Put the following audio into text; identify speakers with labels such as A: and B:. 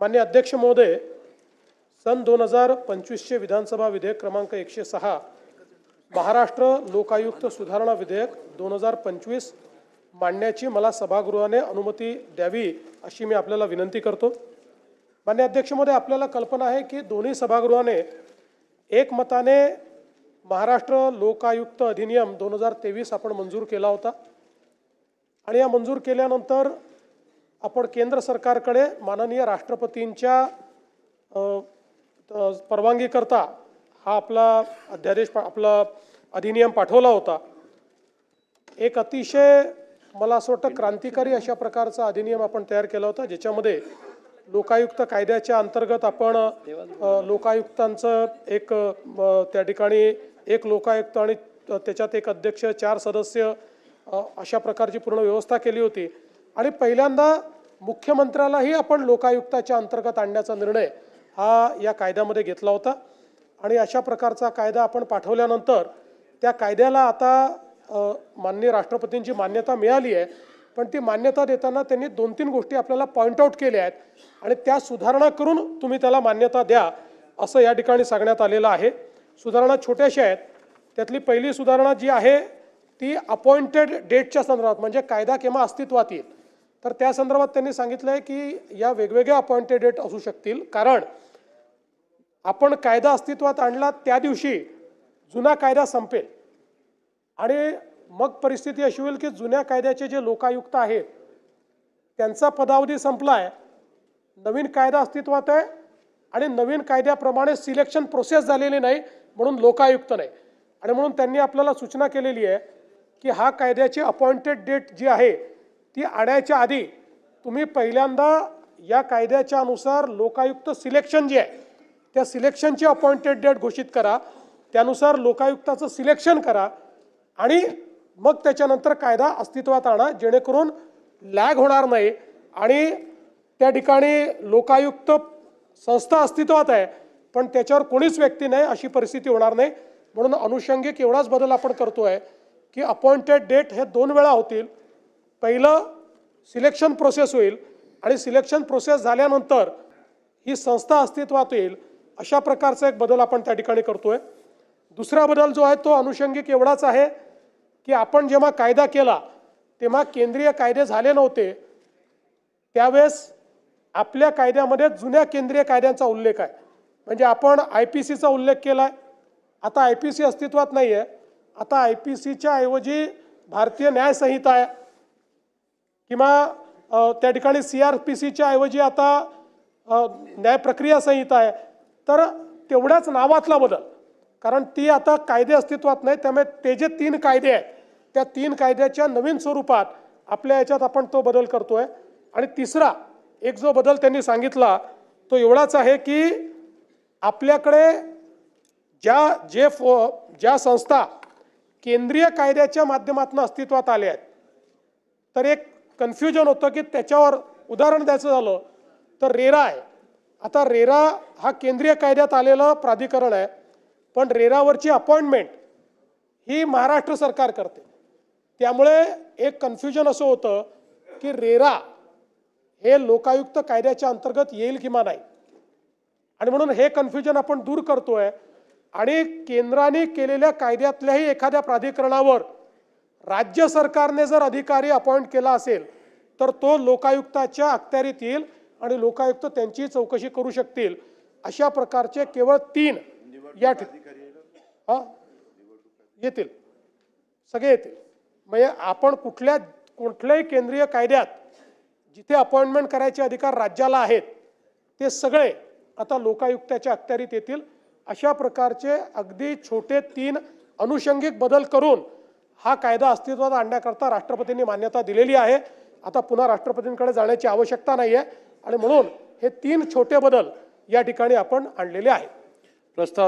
A: मान्य अध्यक्ष महोदय सन दोन हजार पंचवीसचे विधानसभा विधेयक क्रमांक एकशे सहा महाराष्ट्र लोकायुक्त सुधारणा विधेयक दोन हजार पंचवीस मांडण्याची मला सभागृहाने अनुमती द्यावी अशी मी आपल्याला विनंती करतो. मान्य अध्यक्षमध्ये आपल्याला कल्पना आहे की दोन्ही सभागृहाने एकमताने महाराष्ट्र लोकायुक्त अधिनियम दोन हजार तेवीस आपण मंजूर केला होता. आणि या मंजूर केल्यानंतर आपण केंद्र सरकारकडे माननीय राष्ट्रपतींच्या परवानगीकरता हा आपला अध्यादेश आपला अधिनियम पाठवला होता. एक अतिशय मला असं वाटतं क्रांतिकारी अशा प्रकारचा अधिनियम आपण तयार केला होता ज्याच्यामध्ये लोकायुक्त कायद्याच्या अंतर्गत आपण लोकायुक्तांचं एक त्या ठिकाणी एक लोकायुक्त आणि त्याच्यात एक अध्यक्ष चार सदस्य अशा प्रकारची पूर्ण व्यवस्था केली होती. आणि पहिल्यांदा मुख्यमंत्र्यालाही आपण लोकायुक्ताच्या अंतर्गत आणण्याचा निर्णय हा या कायद्यामध्ये घेतला होता. आणि अशा प्रकारचा कायदा आपण पाठवल्यानंतर त्या कायद्याला आता माननीय राष्ट्रपतींची मान्यता मिळाली आहे. पण ती मान्यता देताना त्यांनी दोन तीन गोष्टी आपल्याला पॉईंट आऊट केल्या आहेत. आणि त्या सुधारणा करून तुम्ही त्याला मान्यता द्या असं या ठिकाणी सांगण्यात आलेलं आहे. सुधारणा छोट्याशा आहेत. त्यातली पहिली सुधारणा जी आहे ती अपॉइंटेड डेटच्या संदर्भात म्हणजे कायदा केव्हा अस्तित्वात येईल? तर त्या संदर्भात त्यांनी सांगितलं आहे की या वेगवेगळ्या अपॉइंटेड डेट असू शकतील. कारण आपण कायदा अस्तित्वात आणला त्या दिवशी जुना कायदा संपेल. आणि मग परिस्थिती अशी होईल की जुन्या कायद्याचे जे लोकायुक्त आहेत त्यांचा पदावधी संपला आहे नवीन कायदा अस्तित्वात आहे आणि नवीन कायद्याप्रमाणे सिलेक्शन प्रोसेस झालेली नाही म्हणून लोकायुक्त नाही. आणि म्हणून त्यांनी आपल्याला सूचना केलेली आहे की हा कायद्याची अपॉइंटेड डेट जी आहे ती आणायच्या आधी तुम्ही पहिल्यांदा या कायद्याच्या अनुसार लोकायुक्त सिलेक्शन जे आहे त्या सिलेक्शनची अपॉइंटेड डेट घोषित करा त्यानुसार लोकायुक्ताचं सिलेक्शन करा आणि मग त्याच्यानंतर कायदा अस्तित्वात आणा जेणेकरून लॅग होणार नाही आणि त्या ठिकाणी लोकायुक्त संस्था अस्तित्वात आहे पण त्याच्यावर कोणीच व्यक्ती नाही अशी परिस्थिती होणार नाही. म्हणून अनुषंगिक एवढाच बदल आपण करतो आहे की अपॉइंटेड डेट हे दोन वेळा होतील. पहिलं सिलेक्शन प्रोसेस होईल आणि सिलेक्शन प्रोसेस झाल्यानंतर ही संस्था अस्तित्वात येईल. अशा प्रकारचा एक बदल आपण त्या ठिकाणी करतो आहे दुसरा बदल जो आहे तो अनुषंगिक एवढाच आहे की आपण जेव्हा कायदा केला तेव्हा केंद्रीय कायदे झाले नव्हते. त्यावेळेस आपल्या कायद्यामध्ये जुन्या केंद्रीय कायद्यांचा उल्लेख आहे. म्हणजे आपण आय पी सीचा उल्लेख केला आहे आता आय पी सी अस्तित्वात नाही आहे आता आय पी सीच्या ऐवजी भारतीय न्यायसंहिता आहे. किंवा त्या ठिकाणी सी आर पी सीच्या ऐवजी आता न्याय प्रक्रिया संहिता आहे तर तेवढ्याच नावातला बदल. कारण ती आता कायदे अस्तित्वात नाही त्यामुळे ते जे तीन कायदे आहेत त्या तीन कायद्याच्या नवीन स्वरूपात आपल्या याच्यात आपण तो बदल करतो आहे आणि तिसरा एक जो बदल त्यांनी सांगितला तो एवढाच आहे की आपल्याकडे ज्या जे फो ज्या संस्था केंद्रीय कायद्याच्या माध्यमातून अस्तित्वात आल्या आहेत तर एक कन्फ्युजन होतं की त्याच्यावर उदाहरण द्यायचं झालं तर रेरा आहे. आता रेरा हा केंद्रीय कायद्यात आलेलं प्राधिकरण आहे पण रेरावरची अपॉइंटमेंट ही महाराष्ट्र सरकार करते. त्यामुळे एक कन्फ्युजन असं होतं की रेरा हे लोकायुक्त कायद्याच्या अंतर्गत येईल किंवा नाही. आणि म्हणून हे कन्फ्युजन आपण दूर करतोय. आणि केंद्राने केलेल्या कायद्यातल्याही एखाद्या प्राधिकरणावर राज्य सरकारने जर अधिकारी अपॉइंट केला असेल तर तो लोकायुक्ताच्या अखत्यारीत येईल आणि लोकायुक्त त्यांची चौकशी करू शकतील. अशा प्रकारचे केवळ तीन या ठिकाणी हां? येतील. सगळे येतील. म्हणजे आपण कुठल्या कुठल्याही केंद्रीय कायद्यात जिथे अपॉइंटमेंट करायचे अधिकार राज्याला आहेत ते सगळे आता लोकायुक्ताच्या अखत्यारीत येतील. अशा प्रकारचे अगदी छोटे तीन अनुषंगिक बदल करून हा कायदा अस्तित्वात आणण्याकरता राष्ट्रपतींनी मान्यता दिलेली आहे. आता पुन्हा राष्ट्रपतींकडे जाण्याची आवश्यकता नाही आहे आणि म्हणून हे तीन छोटे बदल या ठिकाणी आपण आणलेले आहेत.
B: प्रस्ताव